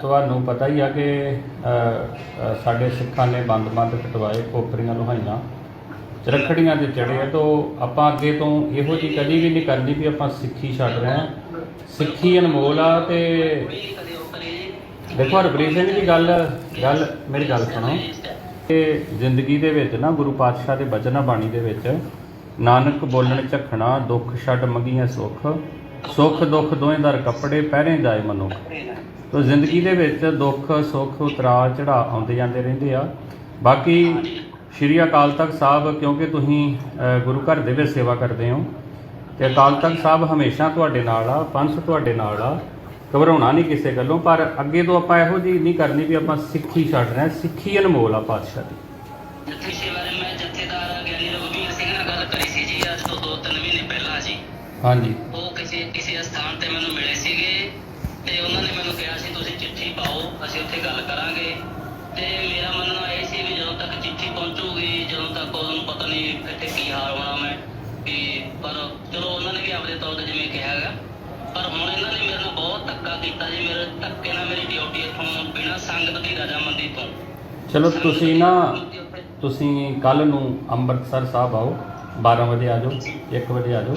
ਤੁਹਾਨੂੰ ਪਤਾ ਹੀ ਆ ਕਿ ਅ, ਅ, ਸਾਡੇ ਸਿੱਖਾਂ ਨੇ ਬੰਦ-ਬੰਦ ਕਟਵਾਏ ਕੋਪਰੀਆਂ ਲੋਹਾਈਆਂ। ਚਰਖੜੀਆਂ ਤੇ ਚੜੇ ਆ ਤਾਂ ਆਪਾਂ ਅੱਗੇ ਤੋਂ ਇਹੋ ਜਿਹੀ ਕਦੀ ਵੀ ਨਹੀਂ ਕਰਨੀ ਵੀ ਆਪਾਂ ਸਿੱਖੀ ਛੱਡ ਰਹੇ ਹਾਂ। ਸਿੱਖੀ ਅਨਮੋਲ ਆ ਤੇ ਦੇਖੋ ਹਰਪ੍ਰੀਤ ਸਿੰਘ ਦੀ ਗੱਲ ਗੱਲ ਮੇਰੀ ਗੱਲ ਸੁਣੋ। ਕਿ ਜ਼ਿੰਦਗੀ ਦੇ ਵਿੱਚ ਨਾ ਗੁਰੂ ਪਾਤਸ਼ਾਹ ਦੇ ਬਚਨ ਬਾਣੀ ਦੇ ਵਿੱਚ ਨਾਨਕ ਬੋਲਣ ਝਖਣਾ ਦੁੱਖ ਛੱਡ ਮੰਗੀਆਂ ਸੁੱਖ। ਸੁੱਖ ਦੁੱਖ ਦੋਵੇਂ ਦਰ ਕੱਪੜੇ ਪਹਿਰੇ ਜਾਏ ਮਨੁੱਖ। ਤੋ ਜ਼ਿੰਦਗੀ ਦੇ ਵਿੱਚ ਦੁੱਖ, ਸੁੱਖ, ਉਤਰਾਅ ਚੜਾ ਆਉਂਦੇ ਜਾਂਦੇ ਰਹਿੰਦੇ ਆ। ਬਾਕੀ ਸ਼੍ਰੀ ਅਕਾਲ ਤਖਤ ਸਾਹਿਬ, ਕਿਉਂਕਿ ਤੁਸੀਂ ਗੁਰੂ ਘਰ ਦੇ ਵਿੱਚ ਸੇਵਾ ਕਰਦੇ ਹੋ, ਤੇ ਅਕਾਲ ਤਖਤ ਸਾਹਿਬ ਹਮੇਸ਼ਾ ਤੁਹਾਡੇ ਨਾਲ ਆ, ਪੰਥ ਤੁਹਾਡੇ ਨਾਲ ਆ, ਘਬਰਾਉਣਾ ਨਹੀਂ ਕਿਸੇ ਗੱਲੋਂ, ਪਰ ਅੱਗੇ ਤੋਂ ਆਪਾਂ ਇਹੋ ਜਿਹੀ ਨਹੀਂ ਕਰਨੀ ਵੀ ਆਪਾਂ ਸਿੱਖੀ ਛੱਡ ਰਹੇ ਸਿੱਖੀ ਅਨਮੋਲ ਆ ਪਾਤਸ਼ਾਹ ਦੀ। ਜੱਥੇ ਸੇ ਮੈਂ ਜਥੇਦਾਰ ਗਿਆਨੀ ਰਘੁਵੀਰ ਸਿੰਘ ਨਾਲ ਗੱਲ ਕਰੀ ਸੀ ਜੀ, ਅੱਜ ਤੋਂ 2-3 ਮਹੀਨੇ ਪਹਿਲਾਂ ਜੀ। ਹਾਂਜੀ। ਉਹ ਕਿਸੇ ਕਿਸੇ ਸਥਾਨ ਤੇ ਮੈਨੂੰ ਮਿਲੇ ਸੀਗੇ ਤੇ ਉਹਨਾਂ ਨੇ ਮੈਨੂੰ ਕਿਹਾ ਸੀ ਤੁਸੀਂ ਚਿੱਠੀ ਪਾਓ ਅਸੀਂ ਉੱਥੇ ਗੱਲ ਕਰਾਂਗੇ। ਤੇ ਮੇਰਾ ਮੰਨਣਾ ਇਹ ਸੀ ਵੀ ਜਦੋਂ ਤੱਕ ਚਿੱਠੀ ਪਹੁੰਚੂਗੀ ਜਦੋਂ ਤੱਕ ਉਹਨੂੰ ਪਤਾ ਨਹੀਂ ਇੱਥੇ ਕੀ ਹਾਲ ਹੋਣਾ ਮੈਂ ਵੀ ਪਰ ਚਲੋ ਉਹਨਾਂ ਨੇ ਵੀ ਆਪਣੇ ਤੌਰ ਤੇ ਜਿਵੇਂ ਕਿਹਾ ਹੈਗਾ। ਪਰ ਹੁਣ ਇਹਨਾਂ ਨੇ ਮੇਰੇ ਨਾਲ ਬਹੁਤ ਧੱਕਾ ਕੀਤਾ ਜੀ ਮੇਰੇ ਧੱਕੇ ਨਾਲ ਮੇਰੀ ਡਿਊਟੀ ਇੱਥੋਂ ਬਿਨਾਂ ਸੰਗਤ ਦੀ ਰਜਾਮੰਦੀ ਤੋਂ। ਚਲੋ ਤੁਸੀਂ ਨਾ ਤੁਸੀਂ ਕੱਲ ਨੂੰ ਅੰਮ੍ਰਿਤਸਰ ਸਾਹਿਬ ਆਓ 12 ਵਜੇ ਆ ਜਾਓ 1 ਵਜੇ ਆ ਜਾਓ।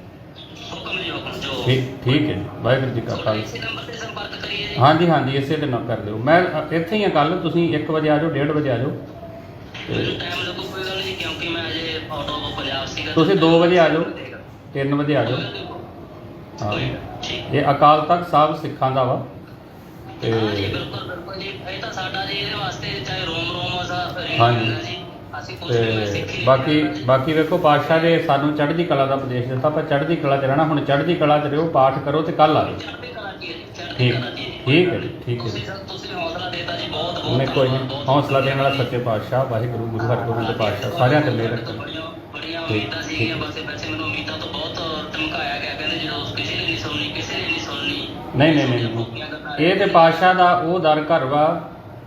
ਠੀਕ ਠੀਕ ਹੈ ਜੀ। ਵਾਹਿਗੁਰੂ ਜੀ ਕਾ ਖਾਲਸਾ। ਇਸੇ ਨੰਬਰ ਤੇ ਸੰਪਰਕ ਕਰੀਏ ਜੀ। ਹਾਂਜੀ ਹਾਂਜੀ ਇਸੇ ਦੇ ਨਾਲ ਕਰ ਦਿਓ। ਮੈਂ ਅ, ਇੱਥੇ ਹੀ ਆ ਕੱਲ ਤੁਸੀਂ 1 ਵਜੇ ਆ ਜਾਓ 1:30 ਵਜੇ ਆ ਜਾਓ। ਮੈਨੂੰ ਟਾਈਮ ਲੱਗੂ ਕੋਈ ਗੱਲ ਨਹੀਂ ਕਿਉਂਕਿ ਮੈਂ ਅਜੇ ਆਊਟ ਆਫ ਪੰਜਾਬ ਸੀਗਾ ਤੁਸੀਂ 2 ਵਜੇ ਆ ਜਾਓ 3 ਵਜੇ ਆ ਜਾਓ। ਹਾਂ। ਕੋਈ ਨਾ, ਠੀਕ। ਇਹ ਅਕਾਲ ਤਖਤ ਸਾਹਿਬ ਸਿੱਖਾਂ ਦਾ ਵਾ। ਤੇ ਬਿਲਕੁਲ ਬਿਲਕੁਲ ਜੀ। ਇਹ ਤਾਂ ਸਾਡਾ ਜੀ ਇਹਦੇ ਵਾਸਤੇ ਚਾਹੇ ਰੋਮ ਰੋਮ ਅਸਾ ਹਾਂਜੀ। ਜੀ। ਤੇ ਬਾਕੀ ਬਾਕੀ ਵੇਖੋ ਪਾਤਸ਼ਾਹ ਨੇ ਸਾਨੂੰ ਚੜ੍ਹਦੀ ਕਲਾ ਦਾ ਉਪਦੇਸ਼ ਦਿੱਤਾ ਆਪਾਂ ਚੜ੍ਹਦੀ ਕਲਾ 'ਚ ਰਹਿਣਾ ਹੁਣ ਚੜ੍ਹਦੀ ਕਲਾ 'ਚ ਰਹੋ ਪਾਠ ਕਰੋ ਤੇ ਕੱਲ ਆ ਜਾਓ। ਚੜ੍ਹਦੀ ਕਲਾ ਕੀ ਹੈ ਜੀ? ਚੜ੍ਹਦੀ ਠੀਕ ਠੀਕ ਹੈ ਠੀਕ ਹੈ ਮੈਂ ਕੋਈ ਨਹੀਂ ਹੌਸਲਾ ਦੇਣ ਵਾਲਾ ਸੱਚੇ ਪਾਤਸ਼ਾਹ ਵਾਹਿਗੁਰੂ ਗੁਰੂ ਹਰਗੋਬਿੰਦ ਪਾਤਸ਼ਾਹ ਸਾਰਿਆਂ ਤੇ ਮਿਹਰ ਰੱਖੇ। ਬੜੀਆਂ ਉਮੀਦਾਂ ਸੀਗੀਆਂ ਬਸ ਵੈਸੇ ਮੈਨੂੰ ਉਮੀਦਾਂ ਤੋਂ ਬਹੁਤ ਧਮਕਾਇਆ ਗਿਆ ਕਹਿੰਦੇ ਜਦੋਂ ਕਿਸੇ ਨੇ ਨਹੀਂ ਸੁਣਨੀ ਕਿਸੇ ਨੇ ਨਹੀਂ ਸੁਣਨੀ। ਨਹੀਂ ਨਹੀਂ ਨਹੀਂ ਨਹੀਂ। ਇਹ ਤੇ ਪਾਤਸ਼ਾਹ ਦਾ ਉਹ ਦਰ ਘਰ ਵਾ